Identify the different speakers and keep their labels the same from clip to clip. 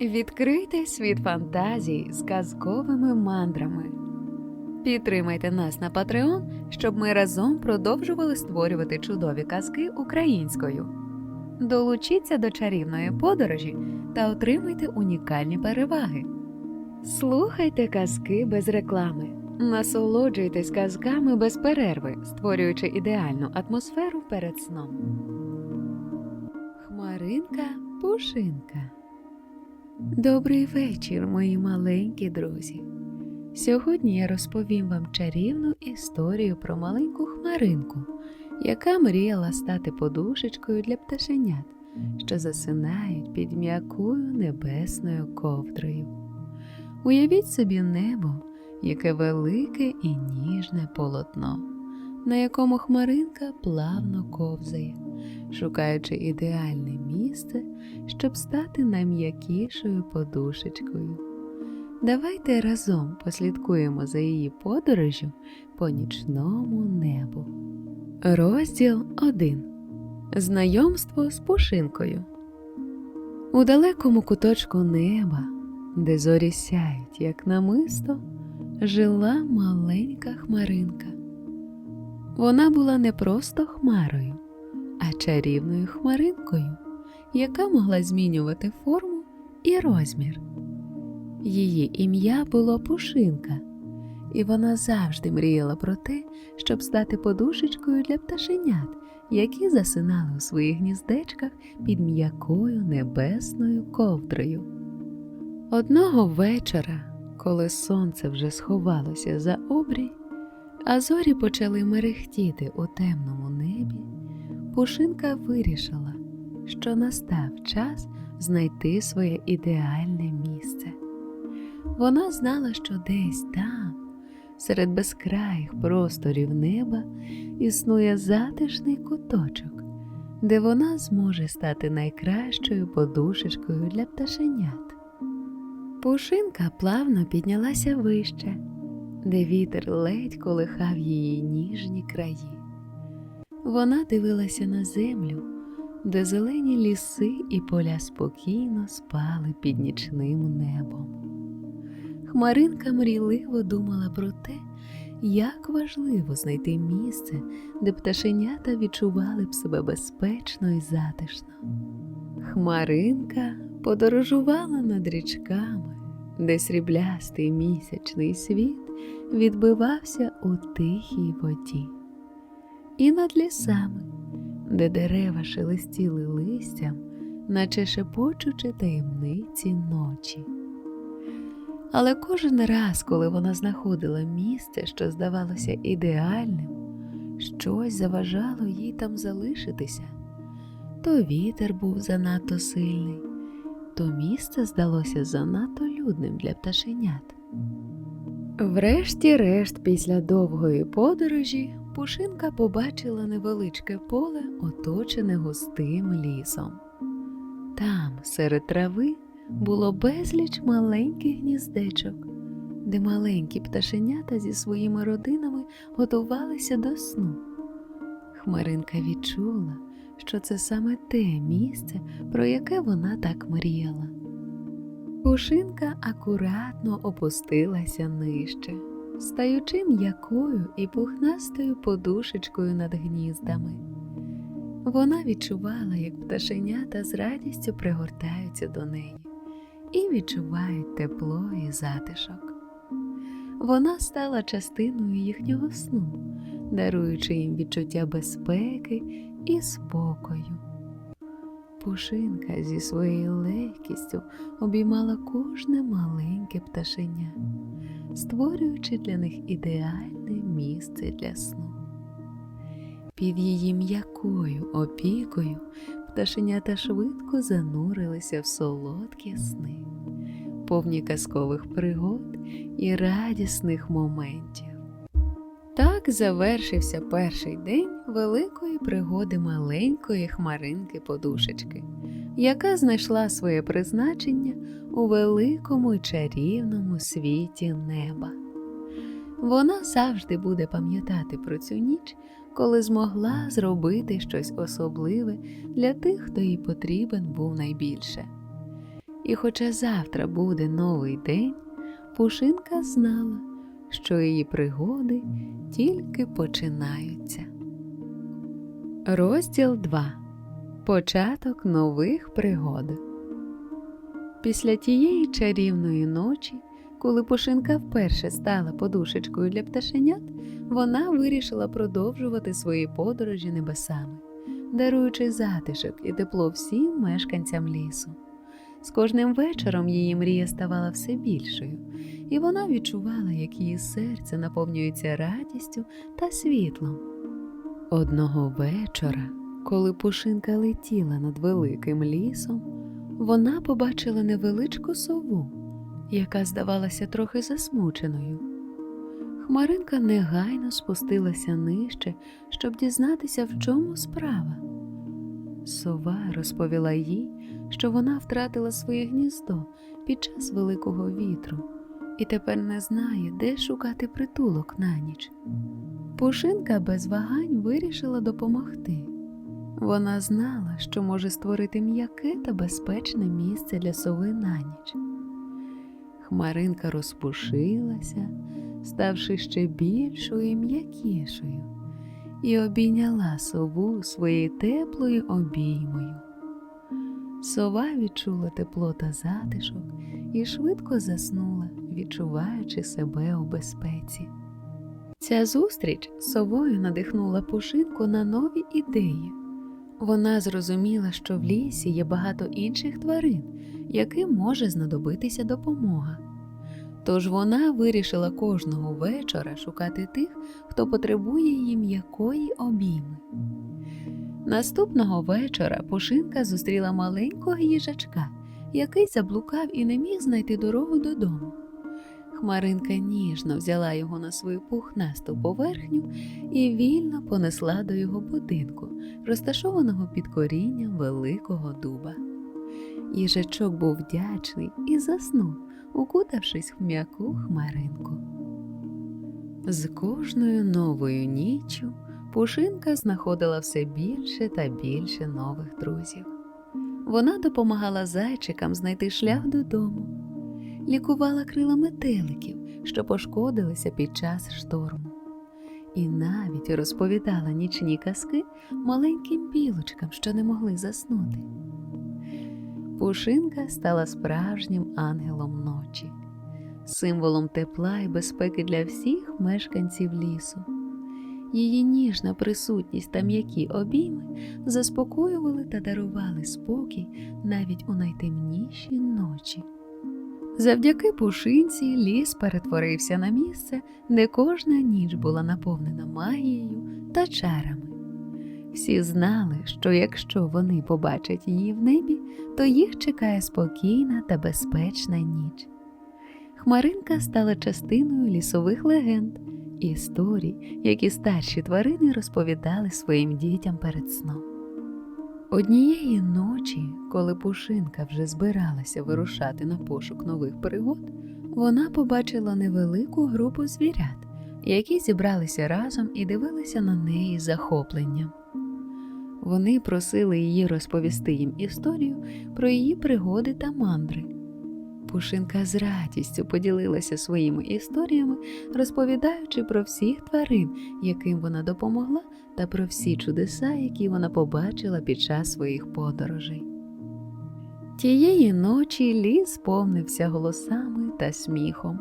Speaker 1: Відкрийте світ фантазій з казковими мандрами. Підтримайте нас на Patreon, щоб ми разом продовжували створювати чудові казки українською. Долучіться до чарівної подорожі та отримуйте унікальні переваги. Слухайте казки без реклами. Насолоджуйтесь казками без перерви, створюючи ідеальну атмосферу перед сном. Хмаринка Пушинка. Добрий вечір, мої маленькі друзі. Сьогодні я розповім вам чарівну історію про маленьку хмаринку, яка мріяла стати подушечкою для пташенят, що засинають під м'якою небесною ковдрою. Уявіть собі небо, яке велике і ніжне полотно, на якому хмаринка плавно ковзає, шукаючи ідеальне місце, щоб стати найм'якішою подушечкою. Давайте разом послідкуємо за її подорожю по нічному небу. Розділ 1. Знайомство з пушинкою. У далекому куточку неба, де зорі сяють, як намисто, жила маленька хмаринка. Вона була не просто хмарою, а чарівною хмаринкою, яка могла змінювати форму і розмір. Її ім'я було Пушинка, і вона завжди мріяла про те, щоб стати подушечкою для пташенят, які засинали у своїх гніздечках під м'якою небесною ковдрою. Одного вечора, коли сонце вже сховалося за обрій, а зорі почали мерехтіти у темному небі, Пушинка вирішила, що настав час знайти своє ідеальне місце. Вона знала, що десь там, серед безкраїх просторів неба, існує затишний куточок, де вона зможе стати найкращою подушечкою для пташенят. Пушинка плавно піднялася вище, де вітер ледь колихав її ніжні краї. Вона дивилася на землю, де зелені ліси і поля спокійно спали під нічним небом. Хмаринка мрійливо думала про те, як важливо знайти місце, де пташенята відчували б себе безпечно і затишно. Хмаринка подорожувала над річками, де сріблястий місячний світ відбивався у тихій воді, і над лісами, де дерева шелестіли листям, наче шепочучи таємниці ночі. Але кожен раз, коли вона знаходила місце, що здавалося ідеальним, щось заважало їй там залишитися. То вітер був занадто сильний, то місце здалося занадто людним для пташенят. Врешті-решт, після довгої подорожі, Пушинка побачила невеличке поле, оточене густим лісом. Там, серед трави, було безліч маленьких гніздечок, де маленькі пташенята зі своїми родинами готувалися до сну. Хмаринка відчула, що це саме те місце, про яке вона так мріяла. Пушинка акуратно опустилася нижче, стаючи м'якою і пухнастою подушечкою над гніздами. Вона відчувала, як пташенята з радістю пригортаються до неї і відчувають тепло і затишок. Вона стала частиною їхнього сну, даруючи їм відчуття безпеки і спокою. Пушинка зі своєю легкістю обіймала кожне маленьке пташеня, створюючи для них ідеальне місце для сну. Під її м'якою опікою пташенята швидко занурилися в солодкі сни, повні казкових пригод і радісних моментів. Так завершився перший день великої пригоди маленької хмаринки подушечки, яка знайшла своє призначення у великому й чарівному світі неба. Вона завжди буде пам'ятати про цю ніч, коли змогла зробити щось особливе для тих, хто їй потрібен був найбільше. І хоча завтра буде новий день, Пушинка знала, що її пригоди тільки починаються. Розділ 2. Початок нових пригод. Після тієї чарівної ночі, коли Пушинка вперше стала подушечкою для пташенят, вона вирішила продовжувати свої подорожі небесами, даруючи затишок і тепло всім мешканцям лісу. З кожним вечором її мрія ставала все більшою, і вона відчувала, як її серце наповнюється радістю та світлом. Одного вечора, коли Пушинка летіла над великим лісом, вона побачила невеличку сову, яка здавалася трохи засмученою. Хмаринка негайно спустилася нижче, щоб дізнатися, в чому справа. Сова розповіла їй, що вона втратила своє гніздо під час великого вітру і тепер не знає, де шукати притулок на ніч. Пушинка без вагань вирішила допомогти. Вона знала, що може створити м'яке та безпечне місце для сови на ніч. Хмаринка розпушилася, ставши ще більшою і м'якішою, і обійняла сову своєю теплою обіймою. Сова відчула тепло та затишок і швидко заснула, відчуваючи себе у безпеці. Ця зустріч совою надихнула пушинку на нові ідеї. Вона зрозуміла, що в лісі є багато інших тварин, яким може знадобитися допомога. Тож вона вирішила кожного вечора шукати тих, хто потребує її м'якої обійми. Наступного вечора Пушинка зустріла маленького їжачка, який заблукав і не міг знайти дорогу додому. Хмаринка ніжно взяла його на свою пухнасту поверхню і вільно понесла до його будинку, розташованого під корінням великого дуба. Їжачок був вдячний і заснув, укутавшись в м'яку хмаринку. З кожною новою ніччю Пушинка знаходила все більше та більше нових друзів. Вона допомагала зайчикам знайти шлях додому, лікувала крила метеликів, що пошкодилися під час шторму, і навіть розповідала нічні казки маленьким білочкам, що не могли заснути. Пушинка стала справжнім ангелом ночі, символом тепла і безпеки для всіх мешканців лісу. Її ніжна присутність та м'які обійми заспокоювали та дарували спокій навіть у найтемніші ночі. Завдяки пушинці ліс перетворився на місце, де кожна ніч була наповнена магією та чарами. Всі знали, що якщо вони побачать її в небі, то їх чекає спокійна та безпечна ніч. Хмаринка стала частиною лісових легенд історій, які старші тварини розповідали своїм дітям перед сном. Однієї ночі, коли Пушинка вже збиралася вирушати на пошук нових пригод, вона побачила невелику групу звірят, які зібралися разом і дивилися на неї з захопленням. Вони просили її розповісти їм історію про її пригоди та мандри. Пушинка з радістю поділилася своїми історіями, розповідаючи про всіх тварин, яким вона допомогла, та про всі чудеса, які вона побачила під час своїх подорожей. Тієї ночі ліс повнився голосами та сміхом.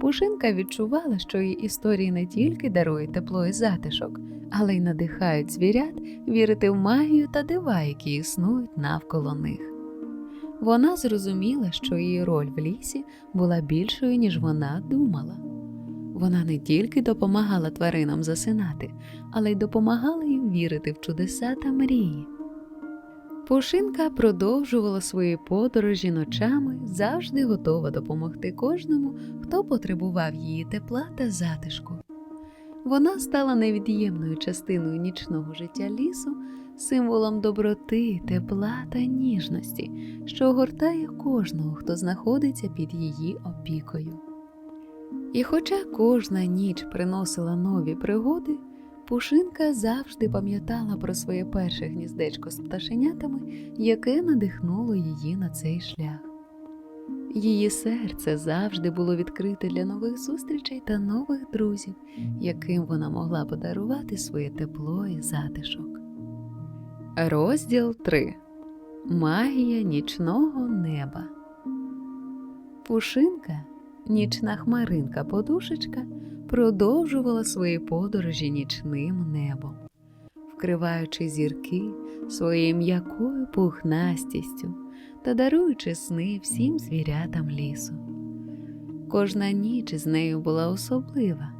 Speaker 1: Пушинка відчувала, що її історії не тільки дарують тепло і затишок, але й надихають звірят вірити в магію та дива, які існують навколо них. Вона зрозуміла, що її роль в лісі була більшою, ніж вона думала. Вона не тільки допомагала тваринам засинати, але й допомагала їм вірити в чудеса та мрії. Пушинка продовжувала свої подорожі ночами, завжди готова допомогти кожному, хто потребував її тепла та затишку. Вона стала невід'ємною частиною нічного життя лісу, символом доброти, тепла та ніжності, що огортає кожного, хто знаходиться під її опікою. І хоча кожна ніч приносила нові пригоди, Пушинка завжди пам'ятала про своє перше гніздечко з пташенятами, яке надихнуло її на цей шлях. Її серце завжди було відкрите для нових зустрічей та нових друзів, яким вона могла подарувати своє тепло і затишок. Розділ 3. Магія нічного неба. Пушинка, нічна хмаринка подушечка, продовжувала свої подорожі нічним небом, вкриваючи зірки своєю м'якою пухнастістю та даруючи сни всім звірятам лісу. Кожна ніч з нею була особлива,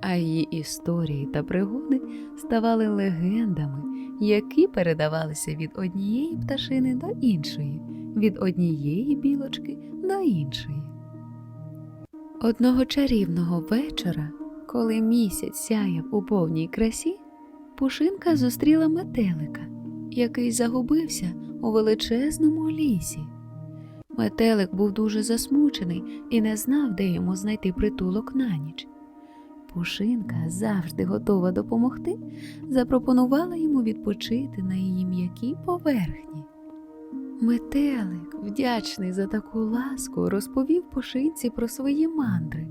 Speaker 1: а її історії та пригоди ставали легендами, які передавалися від однієї пташини до іншої, від однієї білочки до іншої. Одного чарівного вечора, коли місяць сяяв у повній красі, Пушинка зустріла метелика, який загубився у величезному лісі. Метелик був дуже засмучений і не знав, де йому знайти притулок на ніч. Пушинка, завжди готова допомогти, запропонувала йому відпочити на її м'якій поверхні. Метелик, вдячний за таку ласку, розповів Пушинці про свої мандри.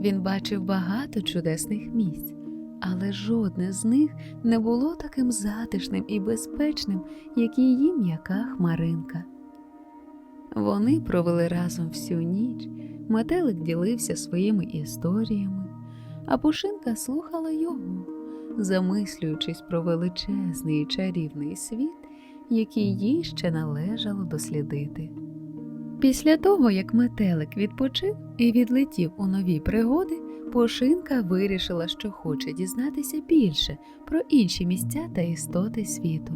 Speaker 1: Він бачив багато чудесних місць, але жодне з них не було таким затишним і безпечним, як її м'яка хмаринка. Вони провели разом всю ніч, метелик ділився своїми історіями, а Пушинка слухала його, замислюючись про величезний і чарівний світ, який їй ще належало дослідити. Після того, як метелик відпочив і відлетів у нові пригоди, Пушинка вирішила, що хоче дізнатися більше про інші місця та істоти світу.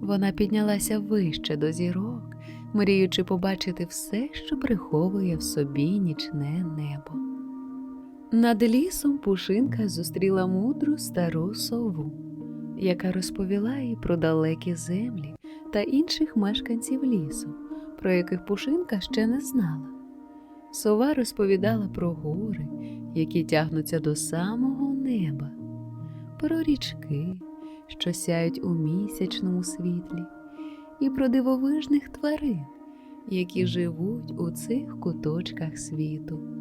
Speaker 1: Вона піднялася вище до зірок, мріючи побачити все, що приховує в собі нічне небо. Над лісом Пушинка зустріла мудру стару сову, яка розповіла їй про далекі землі та інших мешканців лісу, про яких Пушинка ще не знала. Сова розповідала про гори, які тягнуться до самого неба, про річки, що сяють у місячному світлі, і про дивовижних тварин, які живуть у цих куточках світу.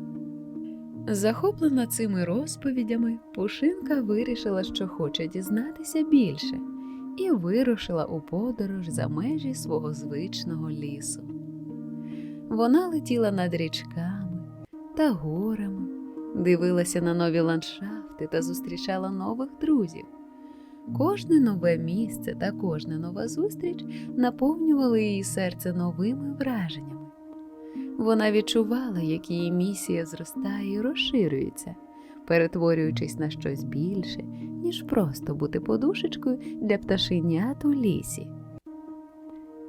Speaker 1: Захоплена цими розповідями, Пушинка вирішила, що хоче дізнатися більше, і вирушила у подорож за межі свого звичного лісу. Вона летіла над річками та горами, дивилася на нові ландшафти та зустрічала нових друзів. Кожне нове місце та кожна нова зустріч наповнювали її серце новими враженнями. Вона відчувала, як її місія зростає і розширюється, перетворюючись на щось більше, ніж просто бути подушечкою для пташенят у лісі.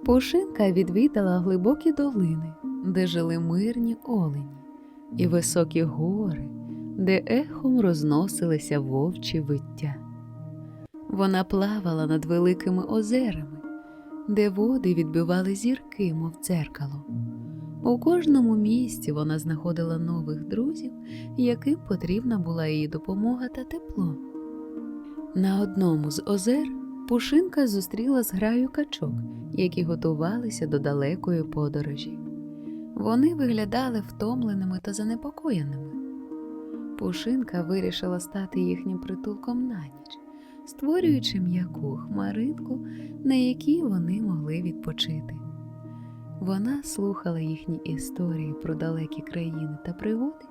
Speaker 1: Пушинка відвідала глибокі долини, де жили мирні олені, і високі гори, де ехом розносилися вовчі виття. Вона плавала над великими озерами, де води відбивали зірки, мов дзеркало. У кожному місці вона знаходила нових друзів, яким потрібна була її допомога та тепло. На одному з озер Пушинка зустріла зграю качок, які готувалися до далекої подорожі. Вони виглядали втомленими та занепокоєними. Пушинка вирішила стати їхнім притулком на ніч, створюючи м'яку хмаринку, на якій вони могли відпочити. Вона слухала їхні історії про далекі країни та пригоди,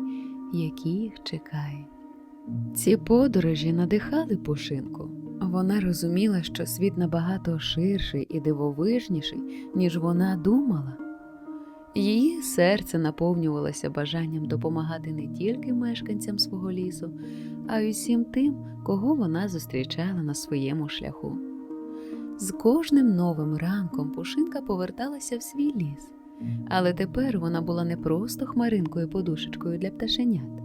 Speaker 1: які їх чекають. Ці подорожі надихали Пушинку. Вона розуміла, що світ набагато ширший і дивовижніший, ніж вона думала. Її серце наповнювалося бажанням допомагати не тільки мешканцям свого лісу, а й усім тим, кого вона зустрічала на своєму шляху. З кожним новим ранком Пушинка поверталася в свій ліс, але тепер вона була не просто хмаринкою подушечкою для пташенят.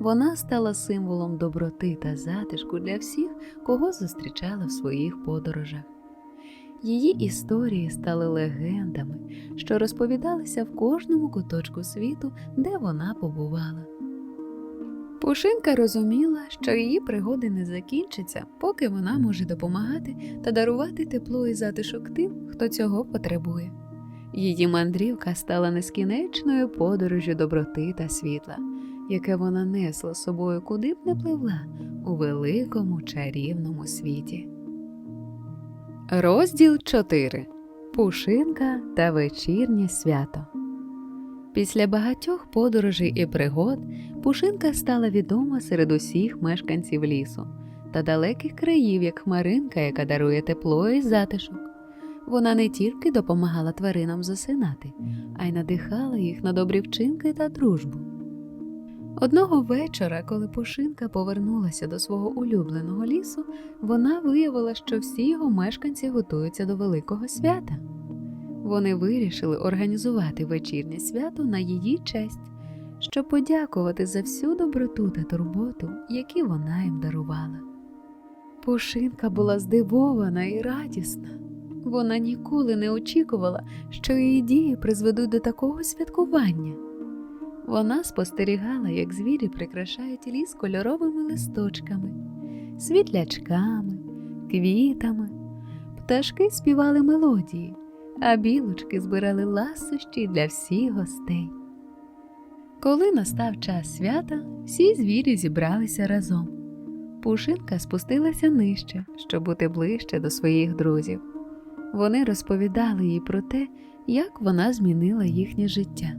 Speaker 1: Вона стала символом доброти та затишку для всіх, кого зустрічала в своїх подорожах. Її історії стали легендами, що розповідалися в кожному куточку світу, де вона побувала. Пушинка розуміла, що її пригоди не закінчаться, поки вона може допомагати та дарувати тепло і затишок тим, хто цього потребує. Її мандрівка стала нескінченною подорожю доброти та світла, яке вона несла з собою куди б не пливла у великому чарівному світі. Розділ 4. Пушинка та вечірнє свято. Після багатьох подорожей і пригод Пушинка стала відома серед усіх мешканців лісу та далеких країв, як хмаринка, яка дарує тепло і затишок. Вона не тільки допомагала тваринам засинати, а й надихала їх на добрі вчинки та дружбу. Одного вечора, коли Пушинка повернулася до свого улюбленого лісу, вона виявила, що всі його мешканці готуються до великого свята. Вони вирішили організувати вечірнє свято на її честь, щоб подякувати за всю доброту та турботу, які вона їм дарувала. Пушинка була здивована і радісна. Вона ніколи не очікувала, що її дії призведуть до такого святкування. Вона спостерігала, як звірі прикрашають ліс кольоровими листочками, світлячками, квітами, пташки співали мелодії, а білочки збирали ласощі для всіх гостей. Коли настав час свята, всі звірі зібралися разом. Пушинка спустилася нижче, щоб бути ближче до своїх друзів. Вони розповідали їй про те, як вона змінила їхнє життя,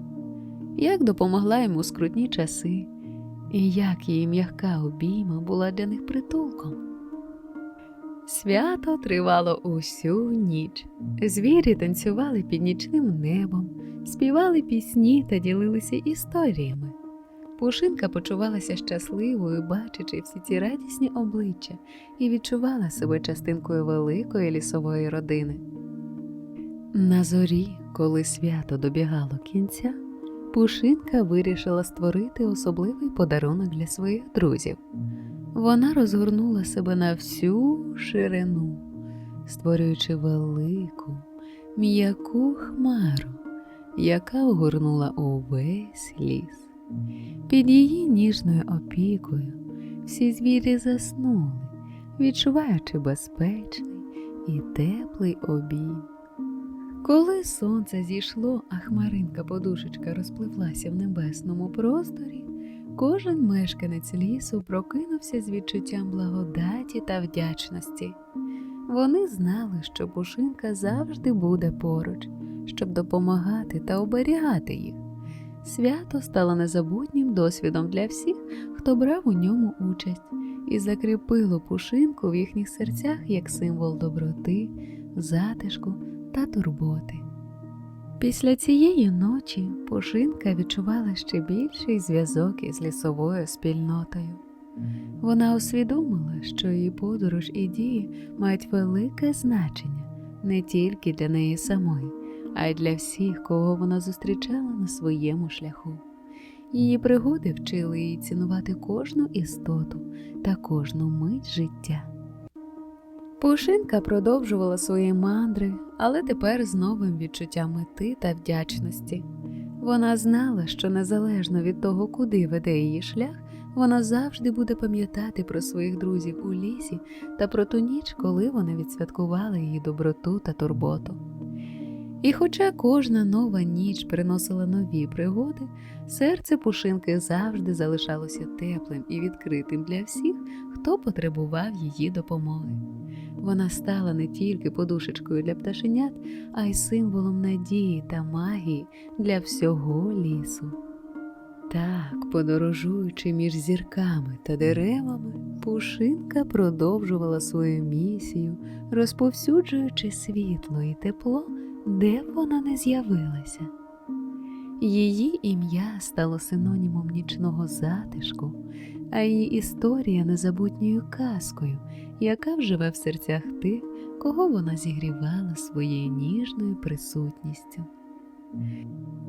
Speaker 1: як допомогла йому у скрутні часи, і як її м'яка обійма була для них притулком. Свято тривало усю ніч. Звірі танцювали під нічним небом, співали пісні та ділилися історіями. Пушинка почувалася щасливою, бачачи всі ці радісні обличчя, і відчувала себе частинкою великої лісової родини. На зорі, коли свято добігало кінця, Пушинка вирішила створити особливий подарунок для своїх друзів. Вона розгорнула себе на всю ширину, створюючи велику, м'яку хмару, яка огорнула увесь ліс. Під її ніжною опікою всі звірі заснули, відчуваючи безпечний і теплий обійм. Коли сонце зійшло, а хмаринка подушечка розпливлася в небесному просторі, кожен мешканець лісу прокинувся з відчуттям благодаті та вдячності. Вони знали, що пушинка завжди буде поруч, щоб допомагати та оберігати їх. Свято стало незабутнім досвідом для всіх, хто брав у ньому участь, і закріпило пушинку в їхніх серцях як символ доброти, затишку та турботи. Після цієї ночі Пушинка відчувала ще більший зв'язок із лісовою спільнотою. Вона усвідомила, що її подорож і дії мають велике значення не тільки для неї самої, а й для всіх, кого вона зустрічала на своєму шляху. Її пригоди вчили її цінувати кожну істоту та кожну мить життя. Пушинка продовжувала свої мандри, але тепер з новим відчуттям мети та вдячності. Вона знала, що незалежно від того, куди веде її шлях, вона завжди буде пам'ятати про своїх друзів у лісі та про ту ніч, коли вони відсвяткували її доброту та турботу. І хоча кожна нова ніч приносила нові пригоди, серце пушинки завжди залишалося теплим і відкритим для всіх, хто потребував її допомоги. Вона стала не тільки подушечкою для пташенят, а й символом надії та магії для всього лісу. Так, подорожуючи між зірками та деревами, Пушинка продовжувала свою місію, розповсюджуючи світло і тепло, де б вона не з'явилася. Її ім'я стало синонімом нічного затишку, а її історія незабутньою казкою, яка вживе в серцях тих, кого вона зігрівала своєю ніжною присутністю.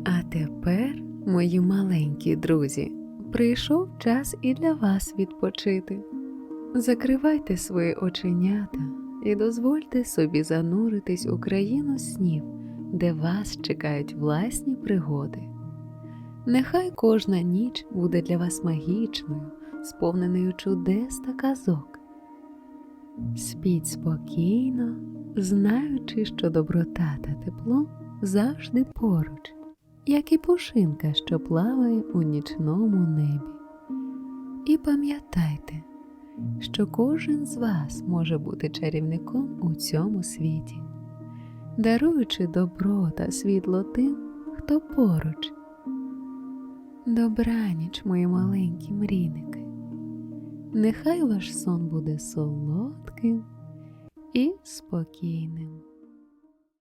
Speaker 1: А тепер, мої маленькі друзі, прийшов час і для вас відпочити. Закривайте свої оченята і дозвольте собі зануритись у країну снів, де вас чекають власні пригоди. Нехай кожна ніч буде для вас магічною, сповненою чудес та казок. Спіть спокійно, знаючи, що доброта та тепло завжди поруч, як і пушинка, що плаває у нічному небі. І пам'ятайте, що кожен з вас може бути чарівником у цьому світі, даруючи добро та світло тим, хто поруч. Добраніч, мої маленькі мрійники. Нехай ваш сон буде солодким і спокійним.